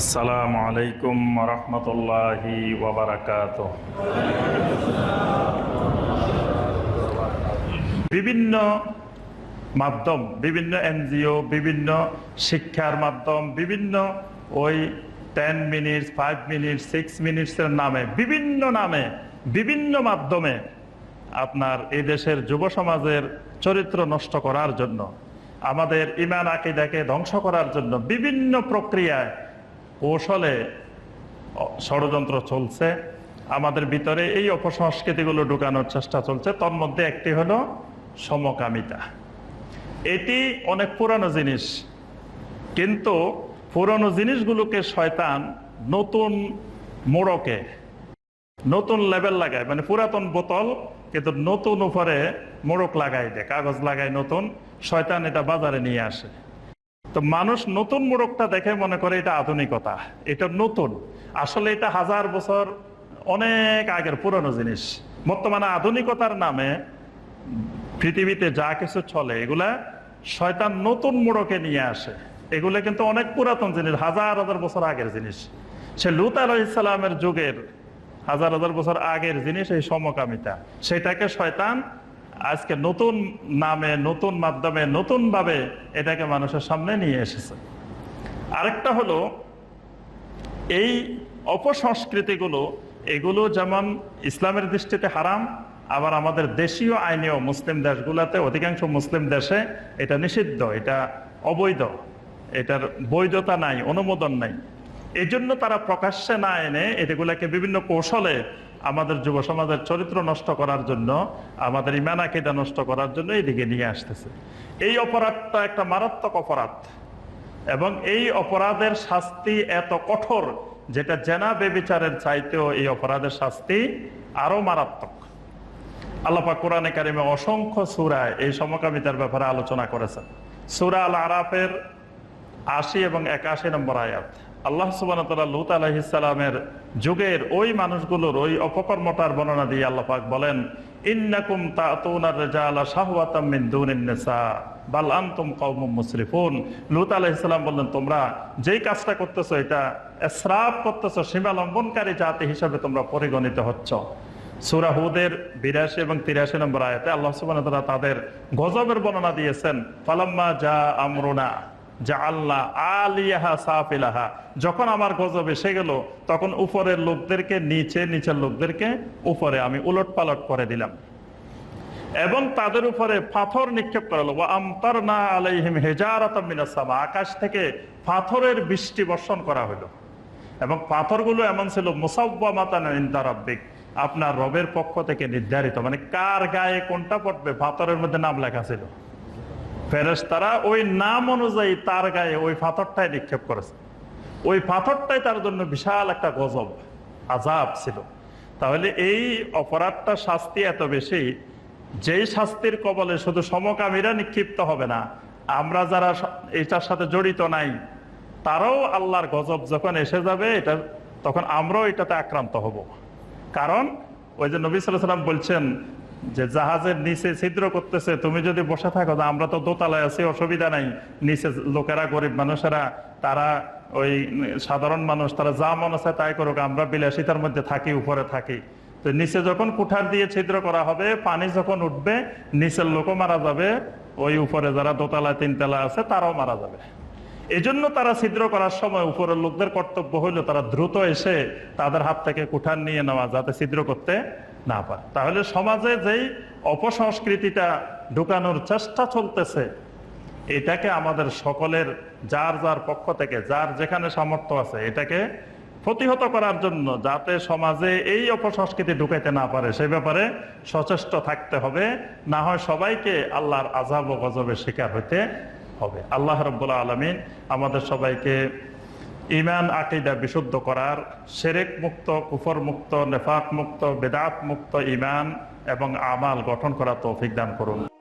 আসসালামু আলাইকুম রহমতুল্লাহি ওবরাকাত বিভিন্ন মাধ্যম, বিভিন্ন এনজিও, বিভিন্ন শিক্ষার মাধ্যম, বিভিন্ন ওই ten minutes five minutes six মিনিটসের নামে, বিভিন্ন নামে, বিভিন্ন মাধ্যমে আপনার এই দেশের যুব সমাজের চরিত্র নষ্ট করার জন্য, আমাদের ইমান আকিদাকে ধ্বংস করার জন্য, বিভিন্ন প্রক্রিয়ায় কৌশলে ষড়যন্ত্র চলছে। আমাদের ভিতরে এই অপসংস্কৃতিগুলো ঢুকানোর চেষ্টা চলছে। তোর মধ্যে একটি হলো সমকামিতা। এটি অনেক পুরানো জিনিস। কিন্তু পুরানো জিনিসগুলোকে শয়তান নতুন মোড়কে, নতুন লেভেল লাগায়। মানে পুরাতন বোতল কিন্তু নতুন উপরে মোড়ক লাগাই দেয়, কাগজ লাগায় নতুন। শয়তান এটা বাজারে নিয়ে আসে। তো মানুষ নতুন মোড়কটা দেখে মনে করে এটা আধুনিকতা, এটা নতুন। আসলে এটা হাজার বছর অনেক আগের পুরনো জিনিস। বর্তমানে আধুনিকতার নামে পৃথিবীতে যা কিছু চলে, এগুলা শয়তান নতুন মোড়কে নিয়ে আসে। এগুলো কিন্তু অনেক পুরাতন জিনিস, হাজার হাজার বছর আগের জিনিস। সে লুত আলাইসালামের যুগের হাজার হাজার বছর আগের জিনিস এই সমকামিতা। সেটাকে শয়তান আজকে নতুন নামে, নতুন মাধ্যমে নতুন ভাবে এটাকে মানুষের সামনে নিয়ে এসেছে। আরেকটা হলো, এই অপসংস্কৃতিগুলো, এগুলো যেমন ইসলামের দৃষ্টিতে হারাম, আবার আমাদের দেশীয় আইনেও মুসলিম দেশগুলোতে, অধিকাংশ মুসলিম দেশে এটা নিষিদ্ধ, এটা অবৈধ। এটার বৈধতা নাই, অনুমোদন নাই। এই জন্য তারা প্রকাশ্যে না এনে এগুলাকে বিভিন্ন কৌশলে আমাদের যুব সমাজের চরিত্র নষ্ট করার জন্য, আমাদের ইমান, আকিদা নষ্ট করার জন্য এদিকে নিয়ে আসতেছে। এই অপরাধটা একটা মারাত্মক অপরাধ। এবং এই অপরাধের শাস্তি এত কঠোর, যেটা জেনা বেবিচারের চাইতেও এই অপরাধের শাস্তি আরও মারাত্মক। আল্লাপা কোরআনে কারিমে অসংখ্য সুরায় এই সমকামিতার ব্যাপারে আলোচনা করেছেন। সুরা আল আরাফের আশি এবং একাশি নম্বর আয়াত। আল্লাহ সুবান লুত যুগের ওই মানুষগুলোর ওই অপকর্মটার বর্ণনা দিয়ে আল্লাহ পাক বলেন তোমরা যেই কাজটা করতেছো এটা জাতি হিসাবে তোমরা পরিগণিত হচ্ছ। সূরা হুদের বিরাশি এবং তিরাশি নম্বর আয়াতে আল্লাহ তাদের গজবের বর্ণনা দিয়েছেন, ফালাম্মা যা আমরুনা। যা আল্লাহ আলিয়াহা সাফিলাহা। যখন আমার গজব এসে গেল, তখন উপরের লোকদেরকে, নিচে, নিচের লোকদেরকে উপরে আমি উলট পালট করে দিলাম। এবং তাদের উপরে পাথর নিক্ষেপ করা হলো। আমতার না আলাইহিম হেজারাতামিনাসামা আকাশ থেকে পাথরের বৃষ্টি বর্ষণ করা হলো। এবং পাথরগুলো এমন ছিল মুসাব্বামাতান ইনদা রাব্বিক। আপনার রবের পক্ষ থেকে নির্ধারিত। মানে কার গায়ে কোনটা পড়বে, পাথরের মধ্যে নাম লেখা ছিল। ফেরেশতারা ওই নাম অনুযায়ী তার গায়ে ওই পাথরটাই নিক্ষেপ করেছে। ওই পাথরটাই তার জন্য বিশাল একটা গজব আজাব ছিল। তাহলে এই অপরাধটা শাস্তি এত বেশি, যেই শাস্তির কবলে শুধু সমকামীরা নিক্ষিপ্ত হবে না, আমরা যারা এটার সাথে জড়িত নাই, তারাও আল্লাহর গজব যখন এসে যাবে, এটা, তখন আমরাও এটাতে আক্রান্ত হব। কারণ ওই যে নবী সাল্লাম বলছেন যে জাহাজের নিচে ছিদ্র করতেছে, তুমি যদি বসে থাকো আমরা তো দোতলায় আছি, অসুবিধা নাই। নিচে লোকেরা, গরিব মানুষেরা, তারা ওই সাধারণ মানুষ, তারা যা মন আছে তাই করুক, আমরা বিলাসিতার মধ্যে থাকি, উপরে থাকি। তো নিচে যখন কুঠার দিয়ে ছিদ্র করা হবে, পানি যখন উঠবে, নিচের লোকও মারা যাবে, ওই উপরে যারা দোতলা তিনতলা আছে, তারাও মারা যাবে। এজন্য তারা ছিদ্র করার সময় উপরের লোকদের কর্তব্য হইল, তারা দ্রুত এসে তাদের হাত থেকে কুঠার নিয়ে নেওয়া, যাতে ছিদ্র করতে না পারে। তাহলে সমাজে যেই অপসংস্কৃতিটা ঢুকানোর চেষ্টা চলতেছে, এটাকে আমাদের সকলের যার যার পক্ষ থেকে, যার যেখানে সামর্থ্য আছে, এটাকে প্রতিহত করার জন্য যাতে সমাজে এই অপসংস্কৃতি ঢুকাইতে না পারে, সে ব্যাপারে সচেষ্ট থাকতে হবে। না হয় সবাইকে আল্লাহর আজাব ও গজবের শিকার হইতে হবে। আল্লাহ রব্বুল্লাহ আলমিন আমাদের সবাইকে ইমান, আকিদা বিশুদ্ধ করার সেরেক মুক্ত, কুফর মুক্ত, নেফাক মুক্ত, বেদাত মুক্ত ইমান এবং আমাল গঠন করা তৌফিক দান করুন।